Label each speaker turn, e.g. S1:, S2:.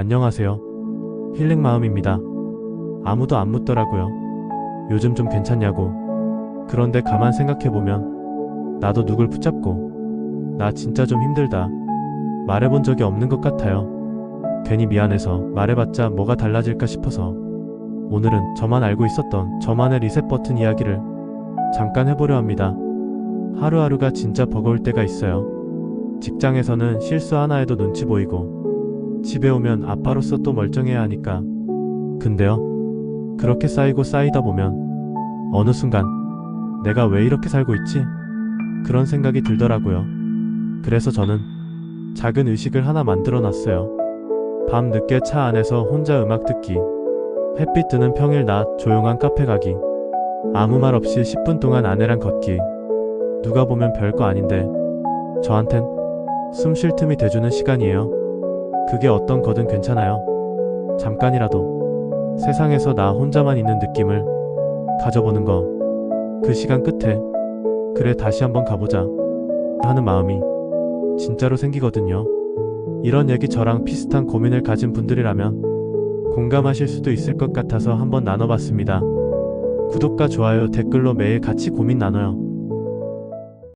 S1: 안녕하세요. 힐링 마음입니다. 아무도 안 묻더라고요. 요즘 좀 괜찮냐고. 그런데 가만 생각해보면 나도 누굴 붙잡고 나 진짜 좀 힘들다. 말해본 적이 없는 것 같아요. 괜히 미안해서 말해봤자 뭐가 달라질까 싶어서 오늘은 저만 알고 있었던 저만의 리셋 버튼 이야기를 잠깐 해보려 합니다. 하루하루가 진짜 버거울 때가 있어요. 직장에서는 실수 하나 해도 눈치 보이고 집에 오면 아빠로서 또 멀쩡해야 하니까. 근데요. 그렇게 쌓이고 쌓이다 보면 어느 순간 내가 왜 이렇게 살고 있지? 그런 생각이 들더라고요. 그래서 저는 작은 의식을 하나 만들어 놨어요. 밤 늦게 차 안에서 혼자 음악 듣기. 햇빛 드는 평일 낮 조용한 카페 가기. 아무 말 없이 10분 동안 아내랑 걷기. 누가 보면 별거 아닌데 저한텐 숨 쉴 틈이 돼주는 시간이에요. 그게 어떤 거든 괜찮아요. 잠깐이라도 세상에서 나 혼자만 있는 느낌을 가져보는 거. 그 시간 끝에 그래 다시 한번 가보자 하는 마음이 진짜로 생기거든요. 이런 얘기 저랑 비슷한 고민을 가진 분들이라면 공감하실 수도 있을 것 같아서 한번 나눠봤습니다. 구독과 좋아요, 댓글로 매일 같이 고민 나눠요.